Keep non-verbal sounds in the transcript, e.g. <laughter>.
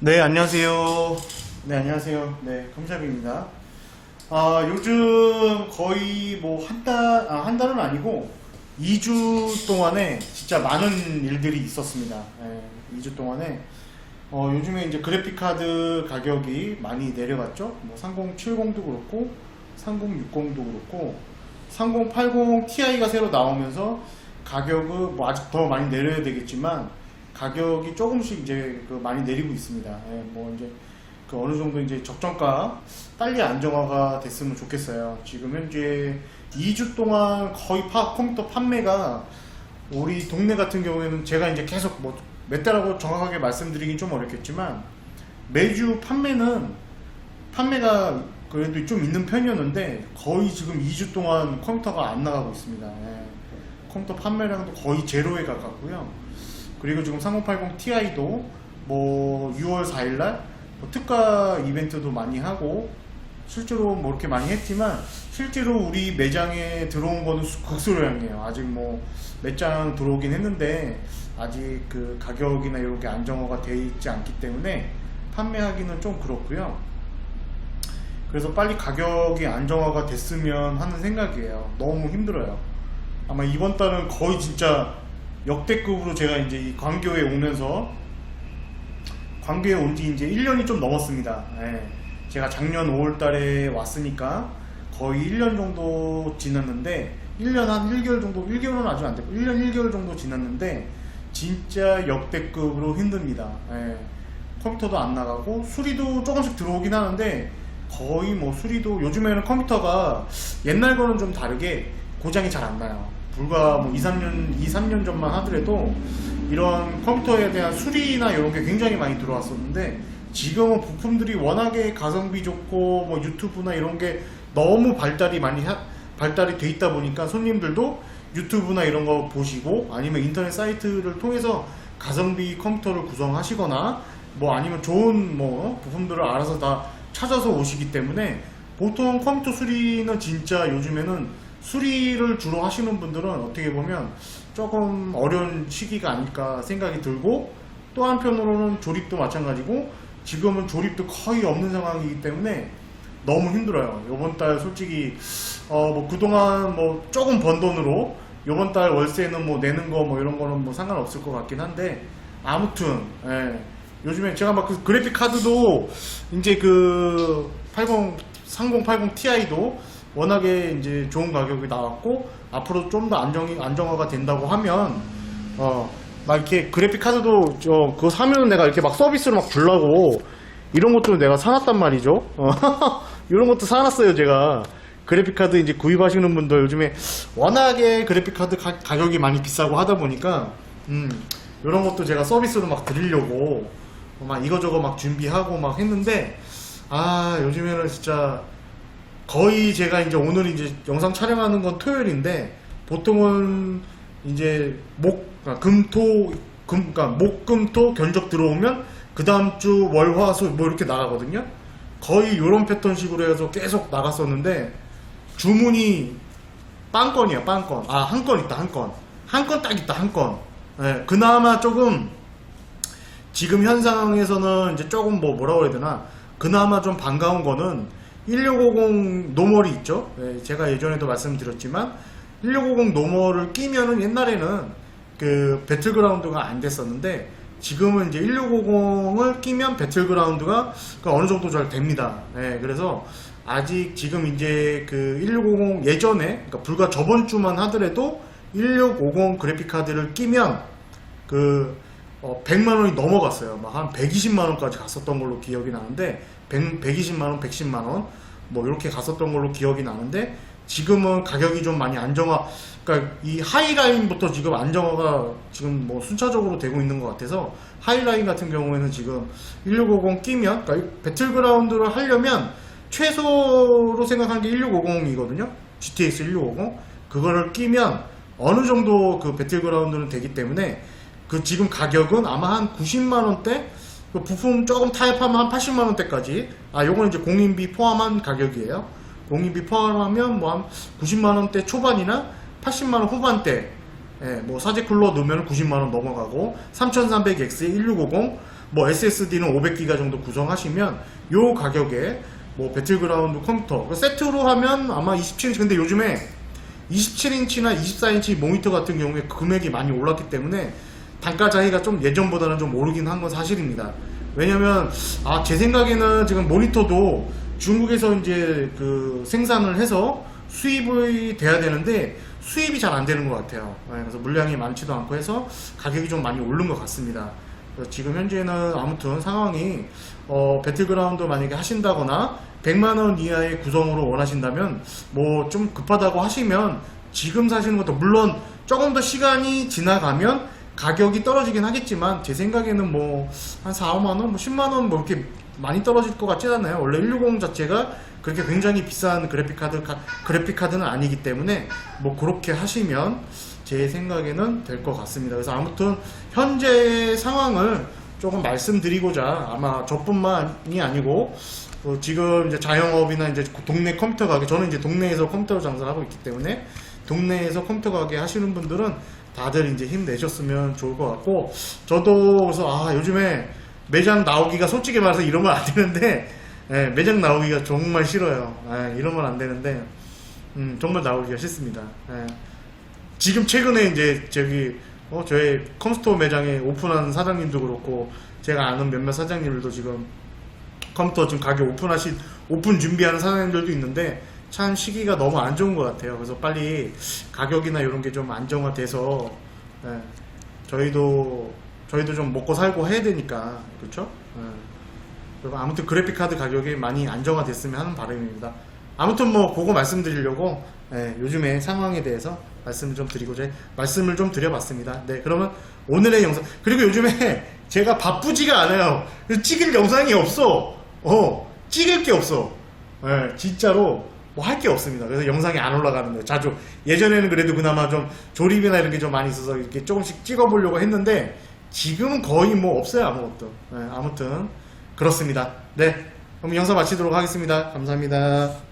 네, 안녕하세요. 네, 안녕하세요. 네, 검샵입니다. 아, 요즘 거의 뭐 한 달, 아, 한 달은 아니고 2주 동안에 진짜 많은 일들이 있었습니다. 네, 2주 동안에 어, 요즘에 이제 그래픽카드 가격이 많이 내려갔죠. 뭐 3070도 그렇고 3060도 그렇고 3080 Ti가 새로 나오면서 가격은 뭐 아직 더 많이 내려야 되겠지만 가격이 조금씩 이제 그 많이 내리고 있습니다. 예, 뭐 이제 그 어느 정도 이제 적정가 빨리 안정화가 됐으면 좋겠어요. 지금 현재 2주 동안 거의 파, 컴퓨터 판매가 우리 동네 같은 경우에는 제가 이제 계속 뭐 몇 달하고 정확하게 말씀드리긴 좀 어렵겠지만 매주 판매는 판매가 그래도 좀 있는 편이었는데 거의 지금 2주 동안 컴퓨터가 안 나가고 있습니다. 예. 컴퓨터 판매량도 거의 제로에 가깝고요. 그리고 지금 3080 Ti도 뭐 6월 4일날 뭐 특가 이벤트도 많이 하고 실제로 뭐 이렇게 많이 했지만 실제로 우리 매장에 들어온 거는 수- 극소량이에요. 아직 뭐 몇 장 들어오긴 했는데 아직 그 가격이나 이런 게 안정화가 돼 있지 않기 때문에 판매하기는 좀 그렇고요. 그래서 빨리 가격이 안정화가 됐으면 하는 생각이에요. 너무 힘들어요. 아마 이번 달은 거의 진짜 역대급으로 제가 이제 이 광교에 오면서 광교에 온 지 이제 1년이 좀 넘었습니다. 예. 제가 작년 5월 달에 왔으니까 거의 1년 정도 지났는데 1년 한 1개월 정도 1개월은 아직 안 됐고 1년 1개월 정도 지났는데 진짜 역대급으로 힘듭니다. 예. 컴퓨터도 안 나가고 수리도 조금씩 들어오긴 하는데 거의 뭐 수리도 요즘에는 컴퓨터가 옛날 거는 좀 다르게 고장이 잘 안 나요. 불과 뭐 2, 3년, 2, 3년 전만 하더라도 이런 컴퓨터에 대한 수리나 이런 게 굉장히 많이 들어왔었는데 지금은 부품들이 워낙에 가성비 좋고 뭐 유튜브나 이런 게 너무 발달이 많이 하- 발달이 돼 있다 보니까 손님들도 유튜브나 이런 거 보시고 아니면 인터넷 사이트를 통해서 가성비 컴퓨터를 구성하시거나 뭐 아니면 좋은 뭐 부품들을 알아서 다 찾아서 오시기 때문에 보통 컴퓨터 수리는 진짜 요즘에는 수리를 주로 하시는 분들은 어떻게 보면 조금 어려운 시기가 아닐까 생각이 들고 또 한편으로는 조립도 마찬가지고 지금은 조립도 거의 없는 상황이기 때문에 너무 힘들어요. 이번 달 솔직히 어 뭐 그동안 뭐 조금 번 돈으로 이번 달 월세는 뭐 내는 거 뭐 이런 거는 뭐 상관없을 것 같긴 한데 아무튼 예. 요즘에 제가 막 그 그래픽 카드도 이제 그 80, 3080 Ti도 워낙에 이제 좋은 가격이 나왔고 앞으로 좀 더 안정이 안정화가 된다고 하면 어 막 이렇게 그래픽 카드도 저 그거 사면 내가 이렇게 막 서비스로 막 주려고 이런 것도 내가 사놨단 말이죠. 어, <laughs> 이런 것도 사놨어요 제가. 그래픽 카드 이제 구입하시는 분들 요즘에 워낙에 그래픽 카드 가, 가격이 많이 비싸고 하다 보니까 음 이런 것도 제가 서비스로 막 드리려고 막 이거저거 막 준비하고 막 했는데 아 요즘에는 진짜 거의 제가 이제 오늘 이제 영상 촬영하는 건 토요일인데 보통은 이제 목 그러니까 금토 금 그러니까 목금토 견적 들어오면 그 다음 주 월화수 뭐 이렇게 나가거든요. 거의 이런 패턴식으로 해서 계속 나갔었는데 주문이 빵건이야 빵건. 아 한 건 있다 한 건. 한 건 딱 있다 한 건. 예, 그나마 조금 지금 현상에서는 이제 조금 뭐 뭐라고 해야 되나 그나마 좀 반가운 거는 1650 노멀이 있죠. 예, 제가 예전에도 말씀드렸지만 1650 노멀을 끼면은 옛날에는 그 배틀그라운드가 안 됐었는데 지금은 이제 1650을 끼면 배틀그라운드가 그 어느 정도 잘 됩니다. 예, 그래서 아직 지금 이제 그 1650 예전에 그러니까 불과 저번 주만 하더라도 1650 그래픽 카드를 끼면 그 어, 100만 원이 넘어갔어요. 막 한 120만 원까지 갔었던 걸로 기억이 나는데 100, 120만 원, 110만 원 뭐 이렇게 갔었던 걸로 기억이 나는데 지금은 가격이 좀 많이 안정화 그러니까 이 하이라인부터 지금 안정화가 지금 뭐 순차적으로 되고 있는 것 같아서 하이라인 같은 경우에는 지금 1650 끼면 그러니까 이 배틀그라운드를 하려면 최소로 생각한 게 1650이거든요. GTX 1650 그거를 끼면 어느 정도 그 배틀그라운드는 되기 때문에 그 지금 가격은 아마 한 90만 원대? 그 부품 조금 타협하면 한 80만 원대까지. 아 요거는 이제 공인비 포함한 가격이에요. 공인비 포함하면 뭐 한 90만 원대 초반이나 80만 원 후반대. 예, 뭐 사제 쿨러 넣으면 90만 원 넘어가고 3300X에 1650 뭐 SSD는 500기가 정도 구성하시면 요 가격에 뭐 배틀그라운드 컴퓨터 그 세트로 하면 아마 27인치. 근데 요즘에 27인치나 24인치 모니터 같은 경우에 금액이 많이 올랐기 때문에 단가 차이가 좀 예전보다는 좀 오르긴 한 건 사실입니다. 왜냐면 아 제 생각에는 지금 모니터도 중국에서 이제 그 생산을 해서 수입이 돼야 되는데 수입이 잘 안 되는 것 같아요. 네, 그래서 물량이 많지도 않고 해서 가격이 좀 많이 오른 것 같습니다. 지금 현재는 아무튼 상황이 어, 배틀그라운드 만약에 하신다거나 100만 원 이하의 구성으로 원하신다면 뭐 좀 급하다고 하시면 지금 사시는 것도 물론 조금 더 시간이 지나가면 가격이 떨어지긴 하겠지만 제 생각에는 뭐 한 4, 5만 원, 뭐 10만 원 뭐 이렇게 많이 떨어질 것 같지 않아요. 원래 160 자체가 그렇게 굉장히 비싼 그래픽 카드 그래픽 카드는 아니기 때문에 뭐 그렇게 하시면 제 생각에는 될 것 같습니다. 그래서 아무튼 현재 상황을 조금 말씀드리고자 아마 저뿐만이 아니고 어, 지금 이제 자영업이나 이제 동네 컴퓨터 가게 저는 이제 동네에서 컴퓨터 장사를 하고 있기 때문에 동네에서 컴퓨터 가게 하시는 분들은 다들 이제 힘내셨으면 좋을 것 같고 저도 그래서 아 요즘에 매장 나오기가 솔직히 말해서 이러면 안 되는데 예, 매장 나오기가 정말 싫어요. 예, 이러면 안 되는데 음, 정말 나오기가 싫습니다. 예. 지금 최근에 이제 저기 어, 저희 컴스토어 매장에 오픈한 사장님도 그렇고 제가 아는 몇몇 사장님들도 지금 컴퓨터 지금 가게 오픈하신 오픈 준비하는 사장님들도 있는데 참 시기가 너무 안 좋은 것 같아요. 그래서 빨리 가격이나 이런 게 좀 안정화돼서 예, 저희도 저희도 좀 먹고 살고 해야 되니까 그렇죠? 예. 그리고 아무튼 그래픽 카드 가격이 많이 안정화됐으면 하는 바람입니다. 아무튼 뭐 그거 말씀드리려고 예, 요즘의 상황에 대해서 말씀을 좀 드리고자 말씀을 좀 드려봤습니다. 네, 그러면 오늘의 영상 그리고 요즘에 <laughs> 제가 바쁘지가 않아요. 찍을 영상이 없어. 어, 찍을 게 없어. 예, 진짜로 뭐 할 게 없습니다. 그래서 영상이 안 올라가는 거예요. 자주 예전에는 그래도 그나마 좀 조립이나 이런 게 좀 많이 있어서 이렇게 조금씩 찍어보려고 했는데 지금은 거의 뭐 없어요 아무것도. 예, 아무튼 그렇습니다. 네, 그럼 영상 마치도록 하겠습니다. 감사합니다.